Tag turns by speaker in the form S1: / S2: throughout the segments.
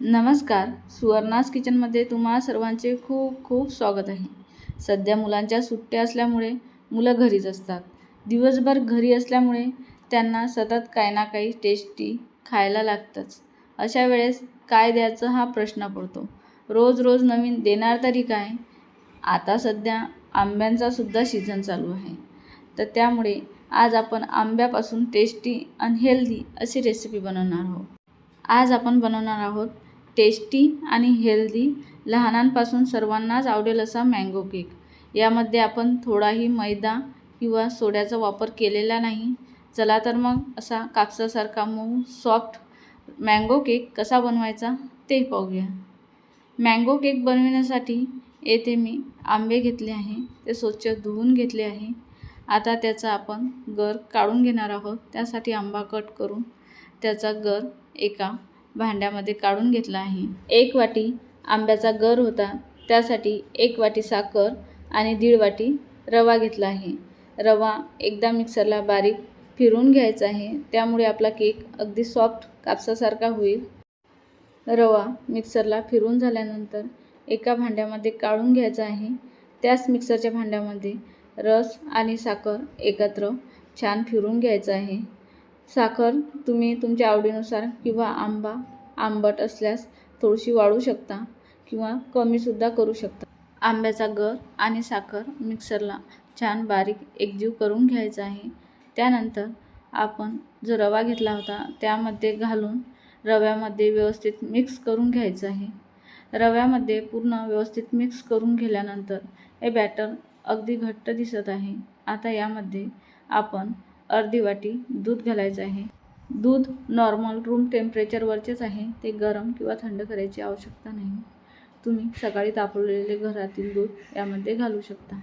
S1: नमस्कार. सुवर्णास किचनमध्ये तुम्हा सर्वांचे खूप खूप स्वागत आहे. सध्या मुलांच्या सुट्ट्या असल्यामुळे मुलं घरीच असतात. दिवसभर घरी असल्यामुळे त्यांना सतत काही ना काही टेस्टी खायला लागतंच. अशा वेळेस काय द्यायचं हा प्रश्न पडतो. रोज रोज नवीन देणार तरी काय? आता सध्या आंब्यांचा सुद्धा सीझन चालू आहे. तर त्यामुळे आज आपण आंब्यापासून टेस्टी आणि हेल्दी अशी रेसिपी बनवणार आहोत. आज आपण बनवणार आहोत टेस्टी आणि हेल्दी लहानांपासून सर्वांनाच आवडेल असा मँगो केक. यामध्ये आपण थोडाही मैदा किंवा सोड्याचा वापर केलेला नाही. चला तर मग असा कापसासारखा मऊ सॉफ्ट मँगो केक कसा बनवायचा ते पाहूया. मँगो केक बनविण्यासाठी येथे मी आंबे घेतले आहे ते स्वच्छ धुवून घेतले आहे. आता त्याचा आपण गर काढून घेणार आहोत त्यासाठी आंबा कट करून त्याचा गर एका भांड्यामध्ये काढून घेतला आहे. एक वाटी आंब्याचा गर होता. त्यासाठी एक वाटी साखर आणि दीड वाटी रवा घेतला आहे. रवा एकदा मिक्सरला बारीक फिरून घ्यायचा आहे. त्यामुळे आपला केक अगदी सॉफ्ट कापसासारखा होईल. रवा मिक्सरला फिरून झाल्यानंतर एका भांड्यामध्ये काढून घ्यायचा आहे. त्याच मिक्सरच्या भांड्यामध्ये रस आणि साखर एकत्र छान फिरून घ्यायचं आहे. साखर तुम्ही तुमच्या आवडीनुसार किंवा आंबा आंबट असल्यास थोडीशी वाढू शकता किंवा कमीसुद्धा करू शकता. आंब्याचा गर आणि साखर मिक्सरला छान बारीक एकजीव करून घ्यायचा आहे. त्यानंतर आपण जो रवा घेतला होता त्यामध्ये घालून रव्यामध्ये व्यवस्थित मिक्स करून घ्यायचं आहे. रव्यामध्ये पूर्ण व्यवस्थित मिक्स करून घेतल्यानंतर हे बॅटर अगदी घट्ट दिसत आहे. आता यामध्ये आपण अर्धी वाटी दूध घालायचं आहे. दूध नॉर्मल रूम टेम्परेचरवरचेच आहे. ते गरम किंवा थंड करायची आवश्यकता नाही. तुम्ही सकाळी तापवलेले घरातील दूध यामध्ये घालू शकता.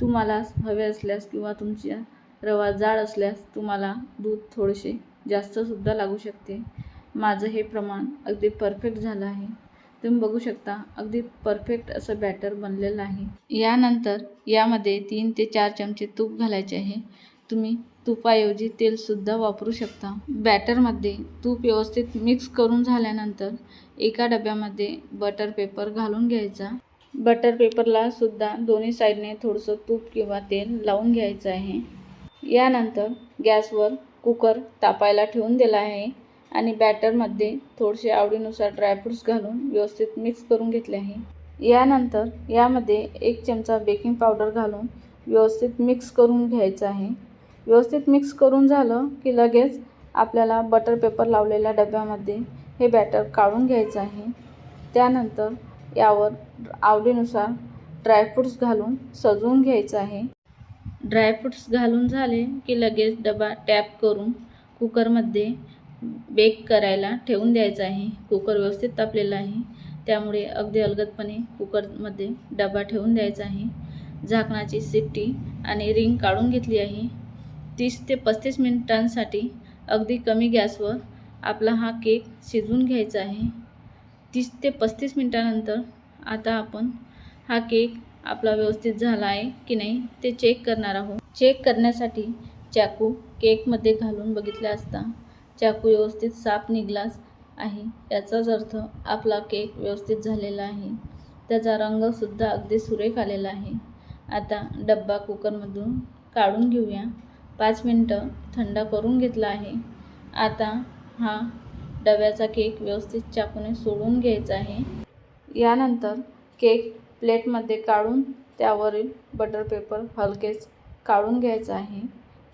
S1: तुम्हाला हवे असल्यास किंवा तुमच्या रवा जाड असल्यास तुम्हाला दूध थोडेसे जास्तसुद्धा लागू शकते. माझं हे प्रमाण अगदी परफेक्ट झालं आहे. तुम्ही बघू शकता अगदी परफेक्ट असं बॅटर बनलेलं आहे. यानंतर यामध्ये तीन ते चार चमचे तूप घालायचे आहे. तुम्ही तुपाऐवजी तेलसुद्धा वापरू शकता. बॅटरमध्ये तूप व्यवस्थित मिक्स करून झाल्यानंतर एका डब्यामध्ये बटर पेपर घालून घ्यायचा. बटर पेपरला सुद्धा दोन्ही साईडने थोडंसं तूप किंवा तेल लावून घ्यायचं आहे. यानंतर गॅसवर कुकर तापायला ठेवून दिला आहे आणि बॅटरमध्ये थोडेसे आवडीनुसार ड्रायफ्रूट्स घालून व्यवस्थित मिक्स करून घेतले आहे. यानंतर यामध्ये एक चमचा बेकिंग पावडर घालून व्यवस्थित मिक्स करून घ्यायचं आहे. व्यवस्थित मिक्स करून झालं की लगेच आपल्याला बटर पेपर लावलेल्या डब्यामध्ये हे बॅटर काढून घ्यायचं आहे. त्यानंतर यावर आवडीनुसार ड्रायफ्रूट्स घालून सजवून घ्यायचं आहे. ड्रायफ्रूट्स घालून झाले की लगेच डबा टॅप करून कुकरमध्ये बेक करायला ठेवून द्यायचं आहे. कुकर व्यवस्थित तापलेला आहे. त्यामुळे अगदी अलगदपणे कुकरमध्ये डबा ठेवून द्यायचा आहे. झाकणाची सिट्टी आणि रिंग काढून घेतली आहे. तीस ते पस्तीस मिनिटांसाठी अगदी कमी गॅसवर आपला हा केक शिजवून घ्यायचा आहे. तीस ते पस्तीस मिनटानंतर आता आपण हा केक आपला व्यवस्थित झाला आहे की नाही ते चेक करणार आहोत. चेक करण्यासाठी चाकू केकमध्ये घालून बघितला असता चाकू व्यवस्थित साफ निघलाच आहे. याचाच अर्थ आपला केक व्यवस्थित झालेला आहे. त्याचा रंगसुद्धा अगदी सुरेख आलेला आहे. आता डब्बा कुकरमधून काढून घेऊया. पाच मिनटं थंड करून घेतला आहे. आता हा डब्याचा केक व्यवस्थित चाकूने सोडून घ्यायचा आहे. यानंतर केक प्लेटमध्ये काढून त्यावरील बटर पेपर हलकेच काढून घ्यायचा आहे.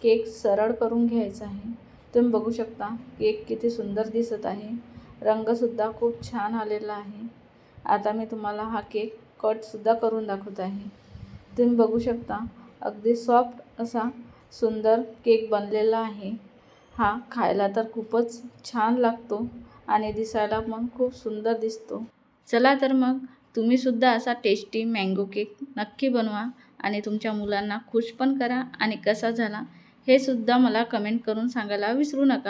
S1: केक सरळ करून घ्यायचा आहे. तुम्ही बघू शकता केक किती सुंदर दिसत आहे. रंगसुद्धा खूप छान आलेला आहे. आता मी तुम्हाला हा केक कटसुद्धा करून दाखवत आहे. तुम्ही बघू शकता अगदी सॉफ्ट असा सुंदर केक बनलेला आहे. हा खायला तर खूपच छान लागतो आणि दिसायला पण खूप सुंदर दिसतो. चला तर मग तुम्हीसुद्धा असा टेस्टी मँगो केक नक्की बनवा आणि तुमच्या मुलांना खुश पण करा आणि कसा झाला हे सुद्धा मला कमेंट करून सांगायला विसरू नका.